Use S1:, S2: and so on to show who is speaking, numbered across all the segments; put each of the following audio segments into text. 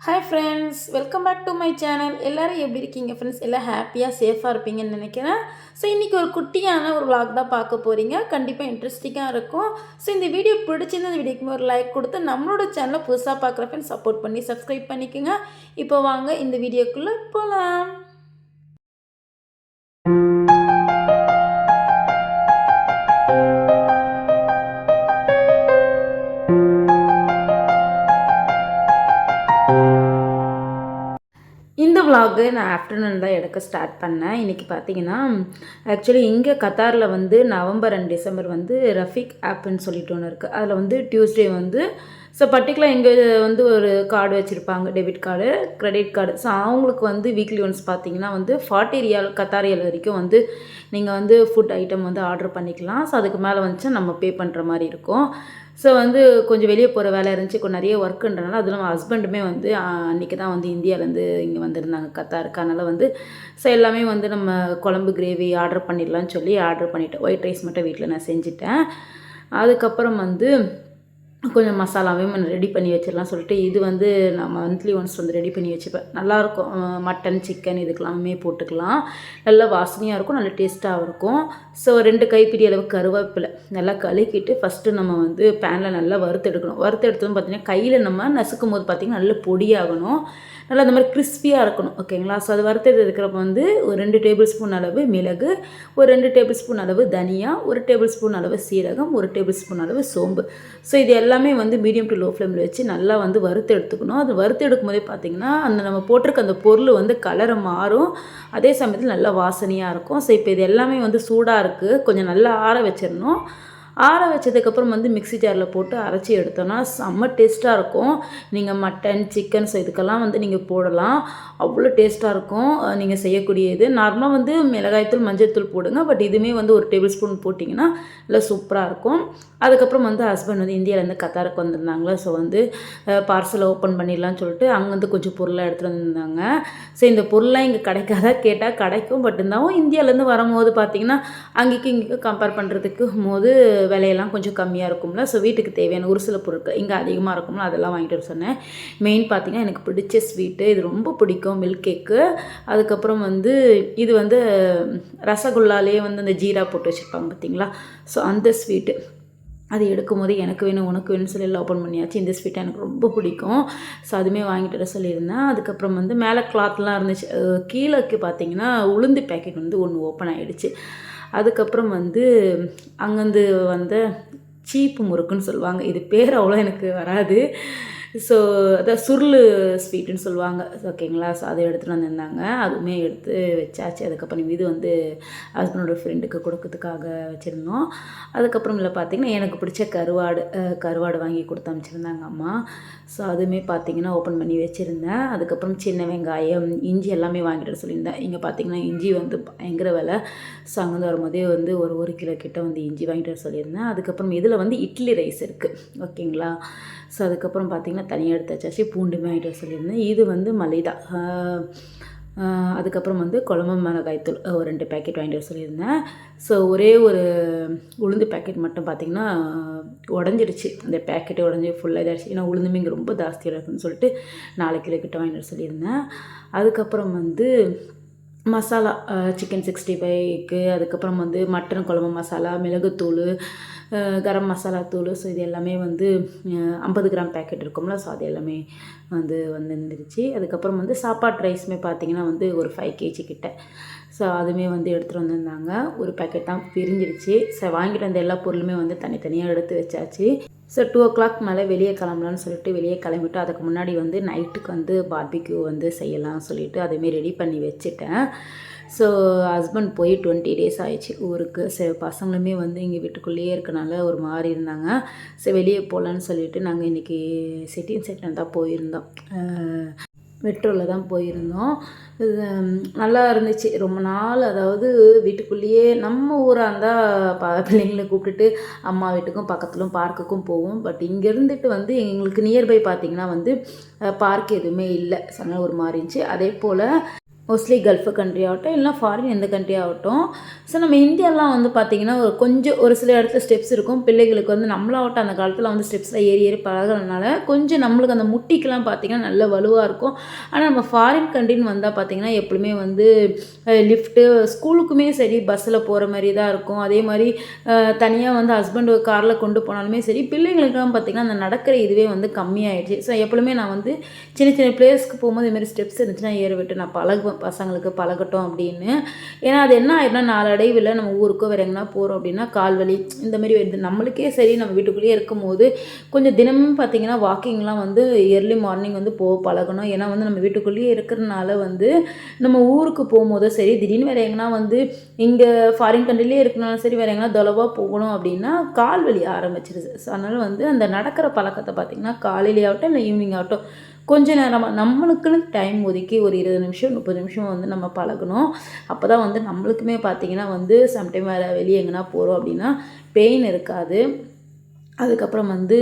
S1: Hi friends welcome back to my channel எல்லோரும் எப்படி இருக்கீங்க ஃப்ரெண்ட்ஸ் எல்லாம் ஹாப்பியாக சேஃபாக இருப்பீங்கன்னு நினைக்கிறேன். ஸோ இன்றைக்கி ஒரு குட்டியான ஒரு vlog தான் பார்க்க போகிறீங்க கண்டிப்பாக இன்ட்ரெஸ்டிங்காக இருக்கும். ஸோ இந்த வீடியோ பிடிச்சிருந்த இந்த வீடியோக்கு ஒரு லைக் கொடுத்து நம்மளோட சேனலை புதுசாக பார்க்குற ஃப்ரெண்ட்ஸ் சப்போர்ட் பண்ணி சப்ஸ்கிரைப் பண்ணிக்கோங்க. இப்போ வாங்க இந்த வீடியோக்குள்ளே போகலாம் இந்த நான் ஆஃப்டர்நூன் தான் எடுக்க ஸ்டார்ட் பண்ணேன். இன்றைக்கி பார்த்தீங்கன்னா ஆக்சுவலி இங்கே கத்தாரில் வந்து நவம்பர் அண்ட் டிசம்பர் வந்து ரஃபிக் ஆப்புன்னு சொல்லிட்டு ஒன்று இருக்குது அதில் வந்து டியூஸ்டே வந்து ஸோ பர்டிகுலர் இங்கே வந்து ஒரு கார்டு வச்சுருப்பாங்க debit card credit card so அவங்களுக்கு வந்து வீக்லி ஒன்ஸ் பார்த்தீங்கன்னா வந்து ஃபார்ட்டி ரியால் கத்தார் வரைக்கும் வந்து நீங்கள் வந்து ஃபுட் ஐட்டம் வந்து ஆர்டர் பண்ணிக்கலாம். ஸோ அதுக்கு மேலே வந்துச்சு நம்ம பே பண்ணுற மாதிரி இருக்கும். ஸோ வந்து கொஞ்சம் வெளியே போகிற வேலை இருந்துச்சு. கொஞ்சம் நிறைய ஒர்க்குன்றனால அதுவும் நம்ம ஹஸ்பண்டுமே வந்து அன்றைக்கி தான் வந்து இந்தியாவிலேருந்து இங்கே வந்திருந்தாங்க கத்தாருக்கு. அதனால் வந்து ஸோ எல்லாமே வந்து நம்ம குழம்பு கிரேவி ஆர்டர் பண்ணிடலாம்னு சொல்லி ஆர்டர் பண்ணிட்டேன். ஒயிட் ரைஸ் மட்டும் வீட்டில் நான் செஞ்சுட்டேன். அதுக்கப்புறம் வந்து கொஞ்சம் மசாலாவையும் ரெடி பண்ணி வச்சிடலாம் சொல்லிட்டு இது வந்து நான் மந்த்லி ஒன்ஸ் வந்து ரெடி பண்ணி வச்சுப்பேன். நல்லாயிருக்கும். மட்டன் சிக்கன் இதுக்கெல்லாமே போட்டுக்கலாம். நல்லா வாசனையாக இருக்கும் நல்ல டேஸ்ட்டாகவும் இருக்கும். ஸோ ரெண்டு கைப்பிடி அளவு கருவேப்பிலை நல்லா கழுக்கிட்டு ஃபஸ்ட்டு நம்ம வந்து பேனில் நல்லா வறுத்து எடுக்கணும். வறுத்து எடுத்ததும் பார்த்திங்கன்னா கையில் நம்ம நசுக்கும் போது பார்த்திங்கன்னா நல்ல பொடியாகணும். நல்லா அந்த மாதிரி கிறிஸ்பியாக இருக்கணும். ஓகேங்களா ஸோ அது வறுத்து இருக்கிறப்ப வந்து ஒரு ரெண்டு டேபிள் ஸ்பூன் அளவு மிளகு ஒரு ரெண்டு டேபிள் ஸ்பூன் அளவு தனியா ஒரு டேபிள் ஸ்பூன் அளவு சீரகம் ஒரு டேபிள் ஸ்பூன் அளவு சோம்பு. ஸோ இது எல்லாம் எல்லாமே வந்து மீடியம் டு லோ ஃப்ளேமில் வச்சு நல்லா வந்து வறுத்து எடுத்துக்கணும். அது வறுத்து எடுக்கும்போதே பார்த்திங்கன்னா அந்த நம்ம போட்டிருக்க அந்த பொருள் வந்து கலரை மாறும். அதே சமயத்தில் நல்லா வாசனையாக இருக்கும். ஸோ இப்போ இது எல்லாமே வந்து சூடாக இருக்குது கொஞ்சம் நல்லா ஆற வச்சிடணும். ஆற வச்சதுக்கப்புறம் வந்து மிக்ஸி ஜாரில் போட்டு அரைச்சி எடுத்தோன்னா செம்ம டேஸ்ட்டாக இருக்கும். நீங்கள் மட்டன் சிக்கன் ஸோ இதுக்கெல்லாம் வந்து நீங்கள் போடலாம். அவ்வளோ டேஸ்ட்டாக இருக்கும் நீங்கள் செய்யக்கூடிய இது நார்மலாக வந்து மிளகாய்த்தூள் மஞ்சள்தூள் போடுங்க. பட் இதுவுமே வந்து ஒரு டேபிள் ஸ்பூன் போட்டிங்கன்னா நல்லா சூப்பராக இருக்கும். அதுக்கப்புறம் வந்து ஹஸ்பண்ட் வந்து இந்தியாவிலேருந்து கத்தாருக்கு வந்திருந்தாங்களா ஸோ வந்து பார்சலை ஓப்பன் பண்ணிடலாம்னு சொல்லிட்டு அங்கேருந்து கொஞ்சம் பொருளாக எடுத்துகிட்டு வந்திருந்தாங்க. ஸோ இந்த பொருள்லாம் இங்கே கிடைக்காதா கேட்டால் கிடைக்கும். பட் இருந்தாலும் இந்தியாவிலேருந்து வரும்போது பார்த்திங்கன்னா அங்கேக்கும் இங்கேயும் கம்பேர் பண்ணுறதுக்கு போது விலையெல்லாம் கொஞ்சம் கம்மியாக இருக்கும்ல. ஸோ வீட்டுக்கு தேவையான ஒரு சில பொருட்கள் இங்கே அதிகமாக இருக்கும்ல அதெல்லாம் வாங்கிட்டு வர சொன்னேன். மெயின் பார்த்திங்கன்னா எனக்கு பிடிச்ச ஸ்வீட்டு இது ரொம்ப பிடிக்கும் மில்க் கேக்கு அதுக்கப்புறம் வந்து இது வந்து ரசகுல்லாலே வந்து அந்த ஜீரா போட்டு வச்சுருப்பாங்க பார்த்தீங்களா ஸோ அந்த ஸ்வீட்டு அது எடுக்கும் போது எனக்கு வேணும் உனக்கு வேணும்னு சொல்லி எல்லாம் ஓப்பன் பண்ணியாச்சு. இந்த ஸ்வீட் எனக்கு ரொம்ப பிடிக்கும். ஸோ அதுவுமே வாங்கிட்டு வர சொல்லியிருந்தேன். அதுக்கப்புறம் வந்து மேலே கிளாத்லாம் இருந்துச்சு. கீழே கீழேக்கு பார்த்தீங்கன்னா உளுந்து பேக்கெட் வந்து ஒன்று ஓப்பன் ஆகிடுச்சு அதுக்கப்புறம் வந்து அங்கேருந்து வந்த சீப்பு முறுக்குன்னு சொல்லுவாங்க. இது பேர் அவ்வளோ எனக்கு வராது. ஸோ அதான் சுருளு ஸ்வீட்டுன்னு சொல்லுவாங்க. ஓகேங்களா? ஸோ அதை எடுத்துகிட்டு வந்திருந்தாங்க. அதுவுமே எடுத்து வச்சாச்சு. அதுக்கப்புறம் இது வந்து ஹஸ்பண்டோட ஃப்ரெண்டுக்கு கொடுக்கறதுக்காக வச்சுருந்தோம். அதுக்கப்புறம் இல்லை பார்த்திங்கன்னா எனக்கு பிடிச்ச கருவாடு கருவாடு வாங்கி கொடுத்து அமைச்சிருந்தாங்க அம்மா. ஸோ அதுவுமே பார்த்திங்கன்னா ஓப்பன் பண்ணி வச்சுருந்தேன். அதுக்கப்புறம் சின்ன வெங்காயம் இஞ்சி எல்லாமே வாங்கிட்டு சொல்லியிருந்தேன். இங்கே பார்த்திங்கன்னா இஞ்சி வந்து பயங்கர விலை. ஸோ அங்கேருந்து வரும்போதே வந்து ஒரு ஒரு கிலோ கிட்ட வந்து இஞ்சி வாங்கிட்டு வர சொல்லியிருந்தேன். அதுக்கப்புறம் இதில் வந்து இட்லி ரைஸ் இருக்குது ஓகேங்களா? ஸோ அதுக்கப்புறம் பார்த்திங்கன்னா தனியாக எடுத்து வச்சாச்சு பூண்டுமே வாங்கிட்டு வர சொல்லியிருந்தேன். இது வந்து மலிதா அதுக்கப்புறம் வந்து குழம்பு மிளகாய்த்தூள் ஒரு ரெண்டு பேக்கெட் வாங்கிட்டு வர சொல்லியிருந்தேன். ஸோ ஒரே ஒரு உளுந்து பேக்கெட் மட்டும் பார்த்திங்கன்னா உடஞ்சிடுச்சு. அந்த பேக்கெட்டே உடஞ்சி ஃபுல்லாக இதாகிடுச்சு ஏன்னா உளுந்துமே இங்கே ரொம்ப ஜாஸ்தியாக இருக்குன்னு சொல்லிட்டு நாலு கிலோ கிட்ட வாங்கிட்டு வர சொல்லியிருந்தேன். அதுக்கப்புறம் வந்து மசாலா சிக்கன் சிக்ஸ்டி ஃபைவ்க்கு அதுக்கப்புறம் வந்து மட்டன் குழம்பு மசாலா மிளகுத்தூள் கரம் மசாலா தூள் ஸோ இது எல்லாமே வந்து ஐம்பது கிராம் பேக்கெட் இருக்கும்ல ஸோ அது எல்லாமே வந்து வந்துருந்துருச்சு. அதுக்கப்புறம் வந்து சாப்பாடு ரைஸுமே பார்த்திங்கன்னா வந்து ஒரு ஃபைவ் கேஜி கிட்ட. ஸோ அதுவுமே வந்து எடுத்துகிட்டு வந்திருந்தாங்க. ஒரு பேக்கெட் தான் பிரிஞ்சிருச்சு. ஸோ வாங்கிட்டு வந்த எல்லா பொருளுமே வந்து தனித்தனியாக எடுத்து வச்சாச்சு. ஸோ டூ ஓ கிளாக் மேலே வெளியே கிளம்பலான்னு சொல்லிட்டு வெளியே கிளம்பிட்டு அதுக்கு முன்னாடி வந்து நைட்டுக்கு வந்து பார்பிக்யூ வந்து செய்யலாம் சொல்லிட்டு அதுவுமே ரெடி பண்ணி வச்சுட்டேன். ஸோ ஹஸ்பண்ட் போய் டுவெண்ட்டி டேஸ் ஆயிடுச்சு ஊருக்கு. சரி பசங்களுமே வந்து இங்கே வீட்டுக்குள்ளேயே இருக்கனால ஒரு மாதிரி இருந்தாங்க. சரி வெளியே போகலான்னு சொல்லிட்டு நாங்கள் இன்றைக்கி சிட்டின் செட்டன் தான் போயிருந்தோம். மெட்ரோவில் தான் போயிருந்தோம். நல்லா இருந்துச்சு. ரொம்ப நாள் அதாவது வீட்டுக்குள்ளேயே நம்ம ஊராக இருந்தால் ப பிள்ளைங்களை கூப்பிட்டுட்டு அம்மா வீட்டுக்கும் பக்கத்துலும் பார்க்குக்கும் போவோம். பட் இங்கே இருந்துட்டு வந்து எங்களுக்கு நியர்பை பார்த்திங்கன்னா வந்து பார்க் எதுவுமே இல்லை. அதனால் ஒரு மாதிரி இருந்துச்சு. அதே போல் மோஸ்ட்லி கல்ஃபு கண்ட்ரி ஆகட்டும் இல்லைனா ஃபாரின் எந்த கண்ட்ரி ஆகட்டும். ஸோ நம்ம இந்தியாலாம் வந்து பார்த்திங்கன்னா ஒரு கொஞ்சம் ஒரு சில இடத்துல ஸ்டெப்ஸ் இருக்கும். பிள்ளைகளுக்கு வந்து நம்மளாகட்டும் அந்த காலத்தில் வந்து ஸ்டெப்ஸில் ஏறி ஏறி பழகிறதுனால கொஞ்சம் நம்மளுக்கு அந்த முட்டிக்கெலாம் பார்த்திங்கன்னா நல்ல வலுவாக இருக்கும். ஆனால் நம்ம ஃபாரின் கண்ட்ரின்னு வந்தால் பார்த்திங்கன்னா எப்பவுமே வந்து லிஃப்ட்டு ஸ்கூலுக்குமே சரி பஸ்ஸில் போகிற மாதிரி தான் இருக்கும். அதே மாதிரி தனியாக வந்து ஹஸ்பண்ட் காரில் கொண்டு போனாலுமே சரி பிள்ளைங்களுக்கெல்லாம் பார்த்திங்கன்னா அந்த நடக்கிற இதுவே வந்து கம்மியாயிடுச்சு. ஸோ எப்பவுமே நான் வந்து சின்ன சின்ன பிளேஸ்க்கு போகும்போது இதுமாதிரி ஸ்டெப்ஸ் இருந்துச்சுன்னா ஏற விட்டு நான் பழகுவேன். பசங்களுக்கு பழகட்டும் அப்படின்னு. ஏன்னா அது என்ன ஆயிடும்னா நாளடைவில் நம்ம ஊருக்கோ வேறு எங்கன்னா போகிறோம் அப்படின்னா கால்வலி இந்தமாரி வருது நம்மளுக்கே சரி நம்ம வீட்டுக்குள்ளேயே இருக்கும் போது கொஞ்சம் தினமும் பார்த்திங்கன்னா வாக்கிங்லாம் வந்து இயர்லி மார்னிங் வந்து போக பழகணும். ஏன்னா வந்து நம்ம வீட்டுக்குள்ளேயே இருக்கிறதுனால வந்து நம்ம ஊருக்கு போகும்போதும் சரி திடீர்னு வேறு எங்கன்னா வந்து இங்கே ஃபாரின் கண்ட்ரிலே இருக்கனாலும் சரி வேறு எங்கன்னா தொலைவாக போகணும் அப்படின்னா கால் வலி ஸோ அதனால் வந்து அந்த நடக்கிற பழக்கத்தை பார்த்திங்கன்னா காலையிலே ஆகட்டும் இல்லை ஈவினிங் ஆகட்டும் கொஞ்ச நேரமாக நம்மளுக்குன்னு டைம் ஒதுக்கி ஒரு இருபது நிமிஷம் முப்பது நிமிஷம் வந்து நம்ம பழகணும். அப்போ தான் வந்து நம்மளுக்குமே பார்த்திங்கன்னா வந்து சம்டைம் வேறு வெளியே எங்கன்னா போகிறோம் அப்படின்னா பெயின் இருக்காது. அதுக்கப்புறம் வந்து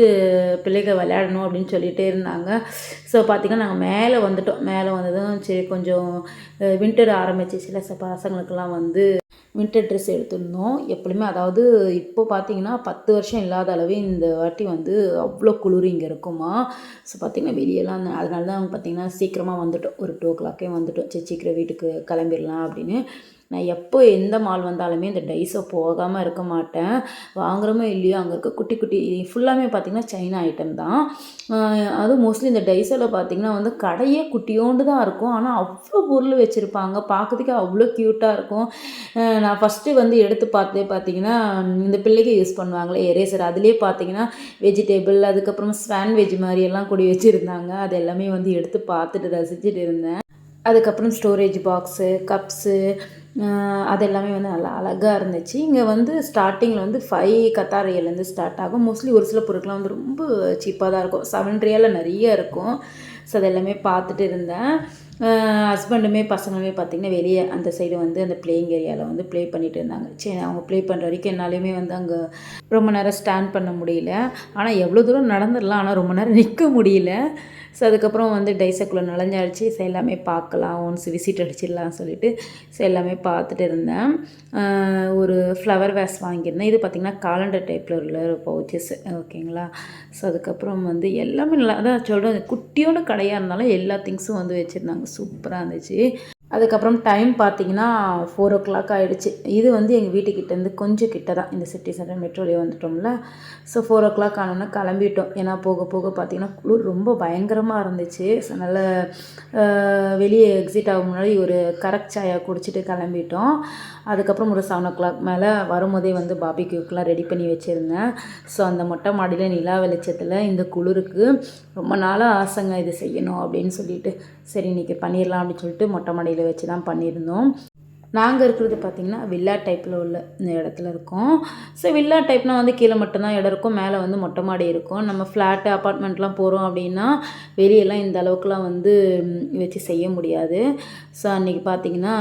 S1: பிள்ளைகள் விளையாடணும் அப்படின்னு சொல்லிகிட்டே இருந்தாங்க. ஸோ பார்த்திங்கன்னா நாங்கள் மேலே வந்துட்டோம். மேலே வந்ததும் சரி கொஞ்சம் வின்டர் ஆரம்பிச்சிச்சுல பசங்களுக்கெல்லாம் வந்து வின்டர் ட்ரெஸ் எடுத்திருந்தோம். எப்பொழுதுமே அதாவது இப்போ பார்த்தீங்கன்னா பத்து வருஷம் இல்லாத அளவே இந்த வாட்டி வந்து அவ்வளோ குளிர் இங்கே இருக்குமா. ஸோ பார்த்திங்கன்னா வெளியெல்லாம் அதனால தான் பார்த்திங்கன்னா சீக்கிரமாக வந்துட்டோம். ஒரு டூ ஓ கிளாக்கே வந்துட்டோம். சரி சீக்கிரம் வீட்டுக்கு கிளம்பிடலாம் அப்படின்னு. நான் எப்போ எந்த மால் வந்தாலுமே இந்த டைஸை போகாமல் இருக்க மாட்டேன். வாங்குறோமோ இல்லையோ அங்கே இருக்க குட்டி குட்டி ஃபுல்லாமே பார்த்திங்கன்னா சைனா ஐட்டம் தான். அதுவும் மோஸ்ட்லி இந்த டைஸில் பார்த்திங்கன்னா வந்து கடையே குட்டியோண்டு தான் இருக்கும். ஆனால் அவ்வளோ பொருள் வச்சுருப்பாங்க. பார்க்கறதுக்கே அவ்வளோ க்யூட்டாக இருக்கும். நான் ஃபஸ்ட்டு வந்து எடுத்து பார்த்தே பார்த்தீங்கன்னா இந்த பிள்ளைக்கு யூஸ் பண்ணுவாங்களே எரேசர் அதுலேயே பார்த்தீங்கன்னா வெஜிடேபிள் அதுக்கப்புறம் ஸ்வான்வெஜ் மாதிரியெல்லாம் கூடி வச்சுருந்தாங்க. அது எல்லாமே வந்து எடுத்து பார்த்துட்டு ரசிச்சுட்டு இருந்தேன். அதுக்கப்புறம் ஸ்டோரேஜ் பாக்ஸு கப்ஸு அது எல்லாமே வந்து நல்லா அழகாக இருந்துச்சு. இங்கே வந்து ஸ்டார்டிங்கில் வந்து ஃபைவ் கத்தார் ரியல்லேருந்து ஸ்டார்ட் ஆகும். மோஸ்ட்லி ஒரு சில பொருட்கள்லாம் வந்து ரொம்ப சீப்பாக தான் இருக்கும். செவன் ரியலில் நிறைய இருக்கும். ஸோ அது எல்லாமே பார்த்துட்டு இருந்தேன். ஹஸ்பண்டுமே பசங்களுமே பார்த்திங்கன்னா வெளியே அந்த சைடு வந்து அந்த பிளேயிங் ஏரியாவில் வந்து ப்ளே பண்ணிகிட்டு இருந்தாங்க. சரி அவங்க ப்ளே பண்ணுற வரைக்கும் என்னாலையுமே வந்து அங்கே ரொம்ப நேரம் ஸ்டாண்ட் பண்ண முடியல. ஆனால் எவ்வளோ தூரம் நடந்துடலாம் ஆனால் ரொம்ப நேரம் நிற்க முடியல. ஸோ அதுக்கப்புறம் வந்து டைசக்குள்ளே நுழைஞ்சாடிச்சு ஸோ எல்லாமே பார்க்கலாம். ஒன்ஸ் விசிட் அடிச்சிடலாம் சொல்லிட்டு ஸோ எல்லாமே பார்த்துட்டு இருந்தேன். ஒரு ஃப்ளவர் வேஸ் வாங்கியிருந்தேன். இது பார்த்திங்கன்னா காலண்டர் டைப்பில் உள்ள பவுச்சஸ் ஓகேங்களா ஸோ அதுக்கப்புறம் வந்து எல்லாமே நல்லா அதான் சொல்கிறேன் குட்டியோட கடையாக இருந்தாலும் எல்லா திங்ஸும் வந்து வச்சுருந்தாங்க. சூப்பராக இருந்துச்சு. அதுக்கப்புறம் டைம் பார்த்தீங்கன்னா ஃபோர் ஓ கிளாக் ஆகிடுச்சு இது வந்து எங்கள் வீட்டுக்கிட்டேருந்து கொஞ்சம் கிட்ட தான் இந்த சிட்டி சென்டர் மெட்ரோலேயே வந்துட்டோம்ல. ஸோ ஃபோர் ஓ கிளாக் ஆனோன்னா கிளம்பிட்டோம். ஏன்னா போக போக பார்த்திங்கன்னா குளிர் ரொம்ப பயங்கரமாக இருந்துச்சு. ஸோ நல்ல வெளியே எக்ஸிட் ஆகும் முன்னாடி ஒரு கரெக்ட் சாயா குடிச்சிட்டு கிளம்பிட்டோம். அதுக்கப்புறம் ஒரு செவன் ஓ கிளாக் மேலே வரும்போதே வந்து பாபிக்யூக்கெலாம் ரெடி பண்ணி வச்சுருந்தேன். ஸோ அந்த மொட்டை மாடியில் நிலா வெளிச்சத்தில் இந்த குளிருக்கு ரொம்ப நாளாக ஆசைங்க இது செய்யணும் அப்படின்னு சொல்லிட்டு சரி இன்றைக்கி பண்ணிடலாம் அப்படின்னு சொல்லிட்டு மொட்டை மாடியில் வச்சு தான் பண்ணியிருந்தோம் நாங்கள் இருக்கிறது பார்த்திங்கன்னா வில்லா டைப்பில் உள்ள இந்த இடத்துல இருக்கோம். ஸோ வில்லா டைப்னால் வந்து கீழே மட்டும்தான் இடம் இருக்கும் மேலே வந்து மொட்டை மாடி இருக்கும். நம்ம ஃப்ளாட்டு அப்பார்ட்மெண்ட்லாம் போகிறோம் அப்படின்னா வெளியெல்லாம் இந்த அளவுக்குலாம் வந்து வச்சு செய்ய முடியாது. ஸோ அன்றைக்கி பார்த்திங்கன்னா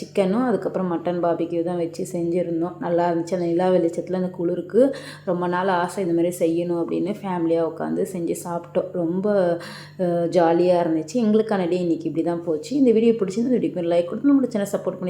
S1: சிக்கனும் அதுக்கப்புறம் மட்டன் பாபிக்யூ தான் வச்சு செஞ்சுருந்தோம். நல்லா இருந்துச்சு. அந்த நிலா வெளிச்சத்தில் அந்த குளிருக்கு. ரொம்ப நாள் ஆசை இந்த மாதிரி செய்யணும் அப்படின்னு ஃபேமிலியாக உட்காந்து செஞ்சு சாப்பிட்டோம். ரொம்ப ஜாலியாக இருந்துச்சு. எங்களுக்கான டே இன்றைக்கி இப்படி தான் போச்சு. இந்த வீடியோ பிடிச்சிருந்து வீடியோக்கு லைக் கொடுத்து நம்மளோட சேனல் சப்போர்ட் பண்ணி